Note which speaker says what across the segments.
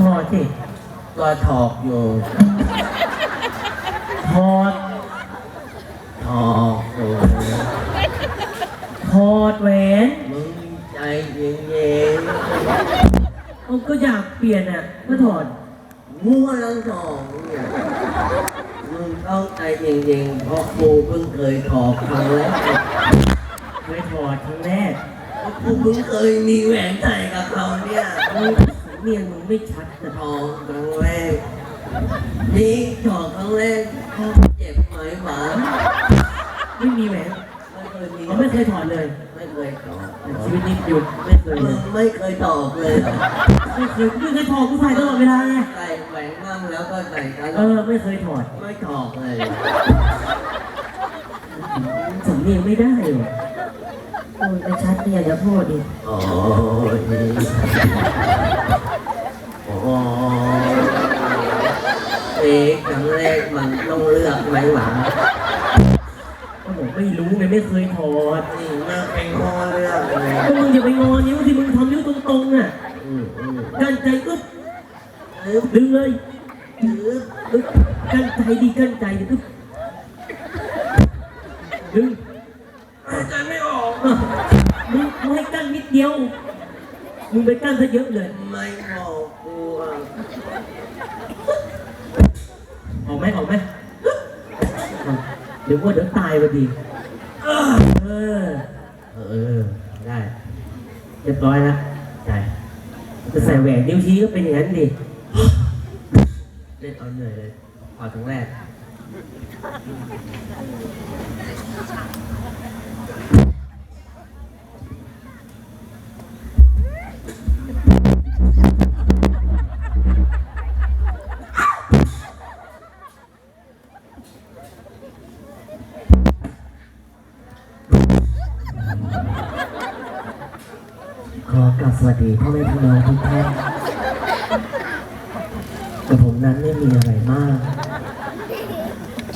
Speaker 1: ถอดสิ
Speaker 2: ก็ถอกอยู่
Speaker 1: ถอด
Speaker 2: ถอกอยู่
Speaker 1: ถอดแหวน
Speaker 2: มึงใจเย็น
Speaker 1: เอาก็อยากเปลี่ยนอะก็ถอด
Speaker 2: มัวลังถอกเนี่ยมึงต้องใจเย็นๆเพราะกูเพิ่งเคยถอกครั้งแรก
Speaker 1: เคยถอดครั้งแรก
Speaker 2: กูเพิ่งเคยมีแหวนใส่กับเขาเนี่ย
Speaker 1: เฮ้ยสำเนียงมึงไม่ชัดนะ
Speaker 2: ถอกครั้งแรกนี่ถอกครั้งแรกเจ็บไหมหวาน
Speaker 1: ไม่มีแหวน
Speaker 2: ไม่เคยมี
Speaker 1: เขาไม่เคยถอดเลย
Speaker 2: ไม่เคยถอก
Speaker 1: ชีวิตนี้หยุดไม่เคยเล
Speaker 2: มึ
Speaker 1: ย
Speaker 2: งไม่เคยถอกเลยเหรอ
Speaker 1: ไม่เคยไม่เคยถอดกูใส่ตลอดเวลาไง
Speaker 2: ใส่แหวนมั่งแล้วก็ใส่กัน
Speaker 1: เออไม่เคยถอด
Speaker 2: ไม่ถอกเลย
Speaker 1: สำเนียงไม่ได้หรอโอ้ยไม่ชัดเนี่ยเดี๋ยวพูดอีก
Speaker 2: โอ้ ยโอ้ยเอ๊ะครั้งแรกมันต้องเลือกไหมหวาน
Speaker 1: ก็ผมไม่รู้ไงไม่เคยถอด
Speaker 2: นี่เลือกเป็นข้อเลือกเลย
Speaker 1: ก็มึงอย่าไปงอนิ้วที่มึงทำนิ้วตรงๆอะ
Speaker 2: อืมอืม
Speaker 1: กั้นใจอึ๊บ
Speaker 2: อึ๊บ
Speaker 1: ดึงเลย
Speaker 2: อึ๊บ
Speaker 1: อึ๊บกั้นใจดีกั้นใจดิอึ๊บดึง
Speaker 2: หายใจไม่ออก
Speaker 1: อะมึงมึงให้กั้นนิดเดียว มึงไปกั้นซะเยอะเลย
Speaker 2: ไม่บอกกูอะ
Speaker 1: ออกไหมออกไหมอะเดี๋ยวว่าเดี๋ยวตายพอดี เออ
Speaker 2: เออ ได้
Speaker 1: เรียบร้อยแล้วใช่จะใส่แหวนนิ้วชี้ก็เป็นอย่างนั้นดิ
Speaker 2: เล่นเอาเหนื่อยเลยพอครั้งแรก
Speaker 1: ขอกราบสวัสดีพ่อแม่พี่น้องทุกท่านกับผมนั้นไม่มีอะไรมาก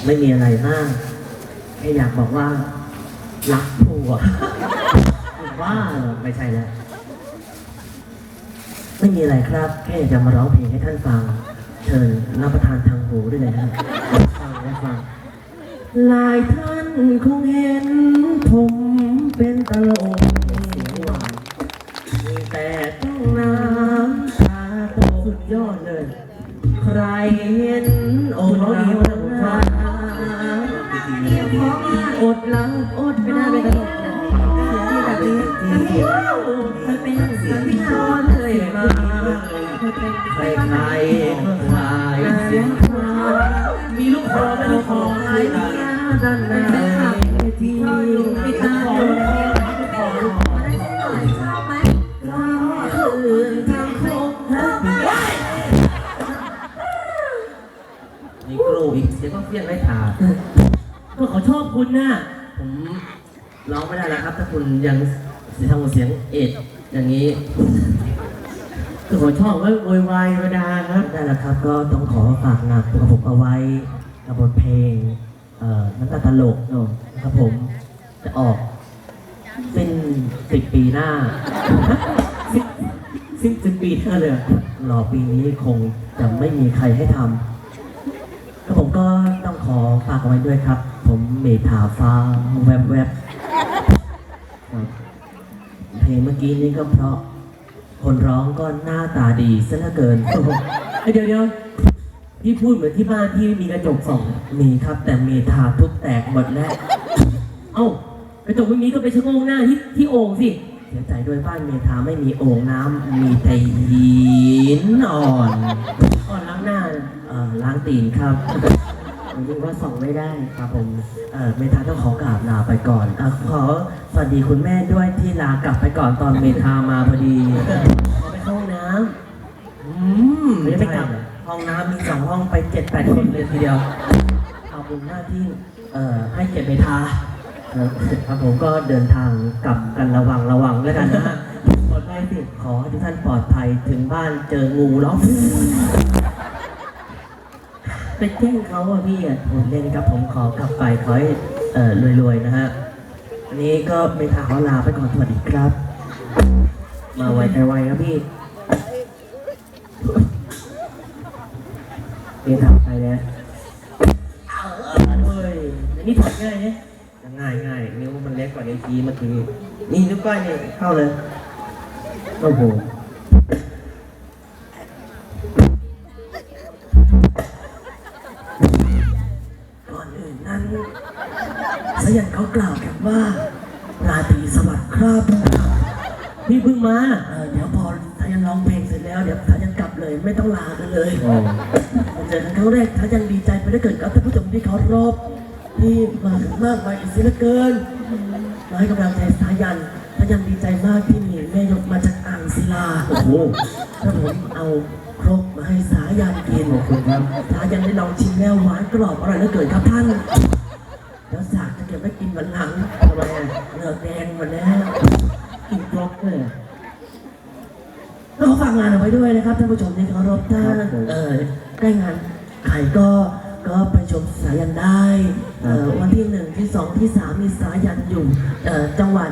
Speaker 1: ไม่มีอะไรมากแค่อยากบอกว่า รักผัวว่าไม่ใช่แล้วไม่มีอะไรครับ แค่อยากจะมาร้องเพลงให้ท่านฟัง เชิญรับประทานทางหูด้วยเลยนะฟังและฟังหลายท่านคงเห็นผมเป็นตลก แต่ต้องน้ำตาโตสุดยอดเลย ใครเห็นอกเราหาอดหลังอดไม่ได้ไม่ตลกเสียงที่แบบนี้เสียงมันเป็นเสียงที่ชอนเลยมาใครใคร เสียงก็
Speaker 2: เฟี้ยงไร้ขา
Speaker 1: ก็เขาชอบคุณน่ะ
Speaker 2: ผมร้องไม่ได้แล้วครับ ถ้าคุณยังเสียงทำเสียงเอ็ดอย่างนี้
Speaker 1: ก็เขาชอบไว้โวยวายธรรมดาครับได้แล้วครับ ก็ต้องขอฝากงานตัวผมเอาไว้กับบทเพลงเอ่อน้ำตาตลกเนอะนะครับผมจะออกสิ้นสิบปีหน้า สิ้นสิ้นสิบปีหน้าเลยรอปีนี้คงจะไม่มีใครให้ทำแล้วผมก็ต้อง ขอฝากเอาไว้ด้วยครับ ผมเมธาฟ้าแวบแวบๆครับเพลงเมื่อกี้นี้ก็เพราะ คนร้องก็หน้าตาดีซะเหลือเกินเอ้ยเดี๋ยวเดี๋ยวพี่พูดเหมือนที่บ้านที่มีกระจกส่องมีครับ แต่เมทาทุบแตกหมดแล้ว เอ้ากระจกไม่มีก็ไปชะโงงหน้าที่ที่โอ่งสิเสียใจด้วยบ้านเมทาไม่มีโอ่งน้ำมีแต่หินอ่อนอ่อนล้างหน้าเอ่อล้างตีนครับ ผมคิดว่าส่องไม่ได้ครับผมเอ่อเมทาต้องขอกราบลาไปก่อนอะขอสวัสดีคุณแม่ด้วยที่ลากลับไปก่อนตอนเมทามาพอดีขอไปเข้าห้องน้ำ
Speaker 2: อืม
Speaker 1: ไม่ได้ไปกลับ
Speaker 2: ห้องน้ำมีสองห้องไปเจ็ดแปดคนเลยทีเดียว
Speaker 1: เอาบุญหน้าที่เอ่อให้เกียรติเมทาเอ่อครับผมก็เดินทางกลับกันระวังระวังแล้วกันนะฮะปลอดภัยสิขอให้ทุกท่านปลอดภัยถึงบ้านเจองูร้อง ไปแจ้งเขาอะพี่อะผมเล่นครับผมขอกลับไปขอให้เอ่อรวยๆนะฮะวันนี้ก็เมทาขอลาไปก่อนสวัสดีครับ มาไวใจไวครับพี่
Speaker 3: เรียนทำไปแล้วเฮ้ยอันนี้ถอดง่ายเนี่ย
Speaker 2: ง่ายง่ายนิ้วมันเล็กกว่าในทีเมื่อกี้นี่นิ้วก้อยนี่เข้าเลย
Speaker 3: โอ้โห
Speaker 1: วกันว่าราตรีสวัสดิ์ครับ
Speaker 3: พี่เพิ่งมา
Speaker 1: เออเดี๋ยวพอสายันร้องเพลงเสร็จแล้วเดี๋ยวสายันกลับเลยไม่ต้องลากันเลย
Speaker 3: โอ้
Speaker 1: มาเจอกันครั้งแรกสายันดีใจไปได้เกิดกับท่านผู้ชมที่เขารบที่มากันมากมายอีกเสียเหลือเกินมาให้กำลังใจสายันสายันดีใจมากที่มีแม่ยกมาจากอ่างศิลา
Speaker 3: โอ้โห
Speaker 1: ถ้าผมเอาครกมาให้สายันกิน
Speaker 3: ขอบคุณครับ
Speaker 1: สายันได้ลองชิมแล้วหวานกรอบอร่อยเหลือเกินครับท่านแล้วสาก จะเก็บไว้กินวันหลังทำไมอะเหงือกแดงหมดแล้ว
Speaker 3: กินครบเลย
Speaker 1: ก็ฝากงานเอาไว้ด้วยนะครับท่านผู้ชมที่เคารพท่าน
Speaker 3: ครับผม
Speaker 1: เออใกล้งานใครก็ก็ไปชมสายันได้เออวันที่หนึ่งที่สองที่สามมีสายันอยู่เอ่อจังหวัด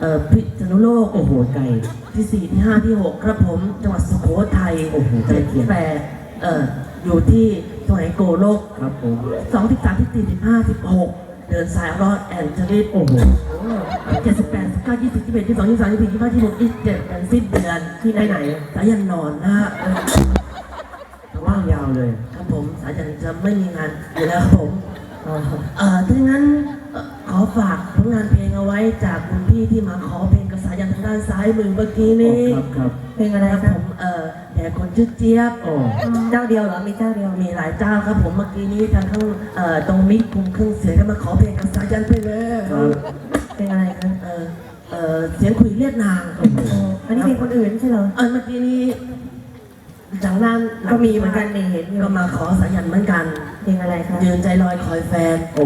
Speaker 1: เอ่อพิษณุโลก
Speaker 3: โอ้โหไก่
Speaker 1: ที่สี่ที่ห้าที่หกครับผมจังหวัดสุโขทัย
Speaker 3: โอ้โหใกล้เคียง
Speaker 1: แปดเอ่ออยู่ที่จังหวัดโกโลก
Speaker 3: ครับผม
Speaker 1: สองที่สามที่สี่ที่ห้าที่หก เดินสายรอดแอนเจลิส
Speaker 3: โอ้โห
Speaker 1: เจ็ดสิบแปดสิบเก้ายี่สิบยี่สิบเอ็ดยี่สิบสองยี่สิบสามยี่สิบสี่ยี่สิบห้ายี่สิบหกยี่สิบเจ็ดเป็นสิ้นเดือนที่ไหนไหนสายันนอนนะฮะเออ
Speaker 3: ว่างยาวเลย
Speaker 1: ครับผมสายันจะไม่มีงานอยู่แล้วครับผม
Speaker 3: อ๋อ
Speaker 1: เอ่อถ้างั้นเอ่อขอฝากผลงานเพลงเอาไว้จากคุณพี่ที่มาขอเพลงกับสายันทางด้านซ้ายมือเมื่อกี้นี้
Speaker 3: ครับครับ
Speaker 1: เพลงอะไรครับผมเอ่ แต่คนชื่อเจี๊ยบ
Speaker 3: โอ้
Speaker 1: เจ้าเดียวเหรอ มีเจ้าเดียว มีหลายเจ้าครับผม เมื่อกี้นี้ทางข้างเอ่อตรงมิกคุมเครื่องเสียงก็มาขอเพลงกับสายันไปเลย
Speaker 3: ครับ
Speaker 1: เพลงอะไรครับเอ่อเอ่อเสียงคุยเรียกนาง
Speaker 4: อันนี้เป็นคนอื่นใช่เหรอ
Speaker 1: เออเมื่อกี้นี้ทางด้านหลัง
Speaker 4: ก็มีเหมือนกันนี่เห็นอยู่
Speaker 1: ก็มาขอสายันเหมือนกัน
Speaker 4: เพลงอะไรคะ
Speaker 1: ยืนใจลอยคอยแฟน
Speaker 3: โอ้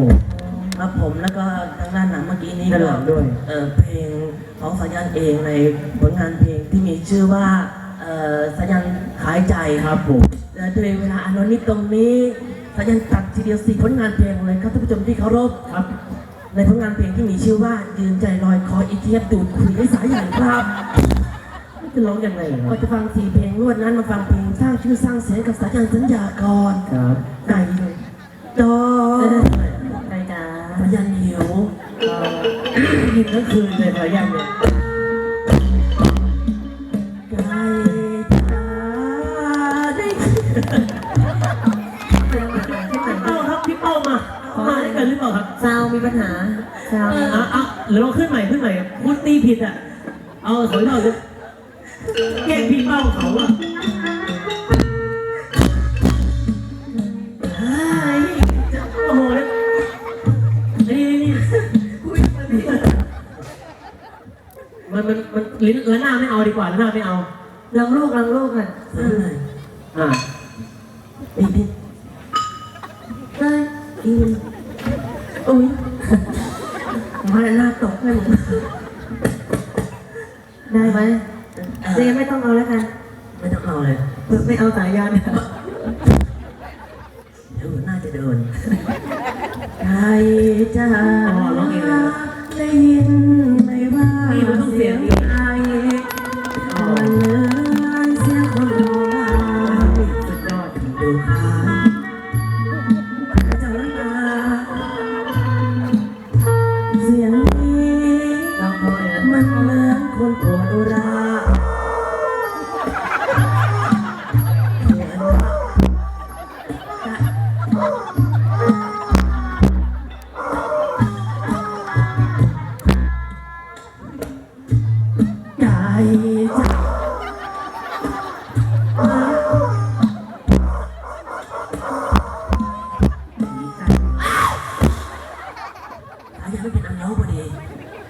Speaker 1: ครับผมแล้วก็ทางด้านหลังเมื่อกี้นี้
Speaker 3: ด้านหลังด้วย
Speaker 1: เออเพลงของสายันเองในผลงานเพลงที่มีชื่อว่า เออสายันขายใจ
Speaker 3: ครับผม
Speaker 1: และด้วยเวลาอันน้อยนิดตรงนี้สายันตัดทีเดียวสี่ผลงานเพลงเลยครับท่านผู้ชมที่เคารพ
Speaker 3: ครับ
Speaker 1: ในผลงานเพลงที่มีชื่อว่ายืนใจลอยคอยอีเทียบดูดคุยให้สายใหญ่ครับ
Speaker 3: จะร้องยังไงค
Speaker 1: ก็
Speaker 3: รับ
Speaker 1: จะฟังสี่เพลงรวดนั้นมาฟังเพลงสร้างชื่อสร้างเสียงกับสายันสัญญาก่อน
Speaker 3: ครับ
Speaker 1: ไก่จอ
Speaker 4: ใครจ๋า
Speaker 1: สายันหิว
Speaker 3: กินทั้งคืนเลยสายันเนี่ย มีปั
Speaker 4: ญหาซาว
Speaker 3: อะอะหรือเราขึ้นใหม่ขึ้นใหม่คุณตีผิดอะ เอาขออีกรอบเลยแกล้งพี่เป้าเขาอะ
Speaker 1: เฮ้ย
Speaker 3: โอ้โหเนี่ยนี่นี่นี่มันมันมันลิ้นเออหน้าไม่เอาดีกว่าหน้าไม่เอา
Speaker 4: ลังลูกลังลูกอะ
Speaker 1: เฮ้ย
Speaker 3: อ่า
Speaker 1: นี่นี่
Speaker 4: เฮ้ย
Speaker 1: กินอุ้ยมาหน้าตกให้มึง
Speaker 4: ได้ไหมเจไม่ต้องเอาแล้วกัน
Speaker 1: ไม่ต้องเอาเลย
Speaker 4: ไม่เอาสายยาน
Speaker 1: เดี๋ยวน่าจะเดินใครจะได้ยินไหมว่า
Speaker 3: นี่มันต้องเสียงนี้
Speaker 1: ใ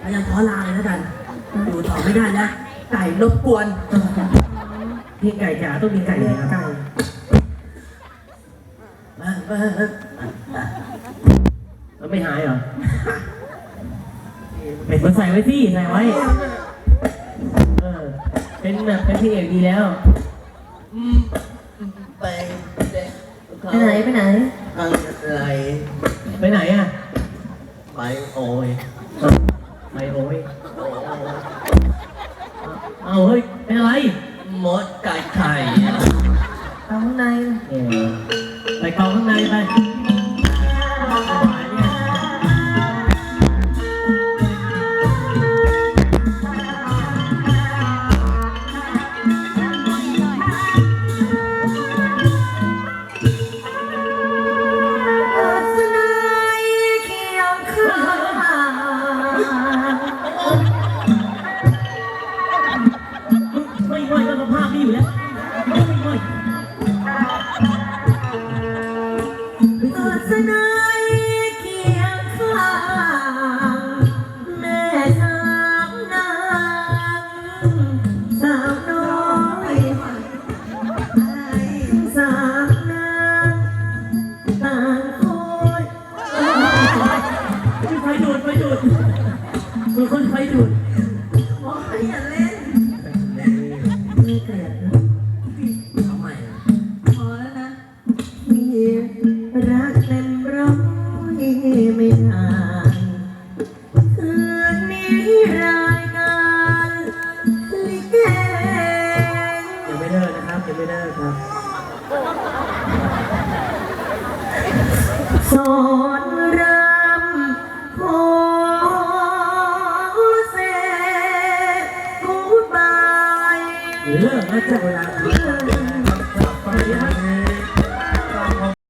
Speaker 1: ถ้ายังขอลาเลยแล้วกันอยู่ต่อไม่ได้แล้วไก่รบกวน
Speaker 3: พี่ไก่จ๋าต้องมีไก่เลยครับ
Speaker 1: ไก่มามา
Speaker 3: มันไม่หายเหรอเป็นคนใส่ไว้สิใส่ไว้ เออ เป็นแบบเป็นพี่เอกดีแล้ว
Speaker 2: ไป
Speaker 4: ไปไหนไปไหน
Speaker 2: อะไร
Speaker 3: ไปไหนอะ
Speaker 2: ไปโอ้ย ดูดไฟ
Speaker 3: ดูดมือคนไฟดูด
Speaker 4: ไม่เกลียดนะ
Speaker 2: ทำไมอะ
Speaker 4: มีรักเต็มร้อยไม่นานคืนนี้รายการลิเก
Speaker 3: ยังไม่เลิกนะครับยังไม่เลิกครับ
Speaker 4: สอน กูดบา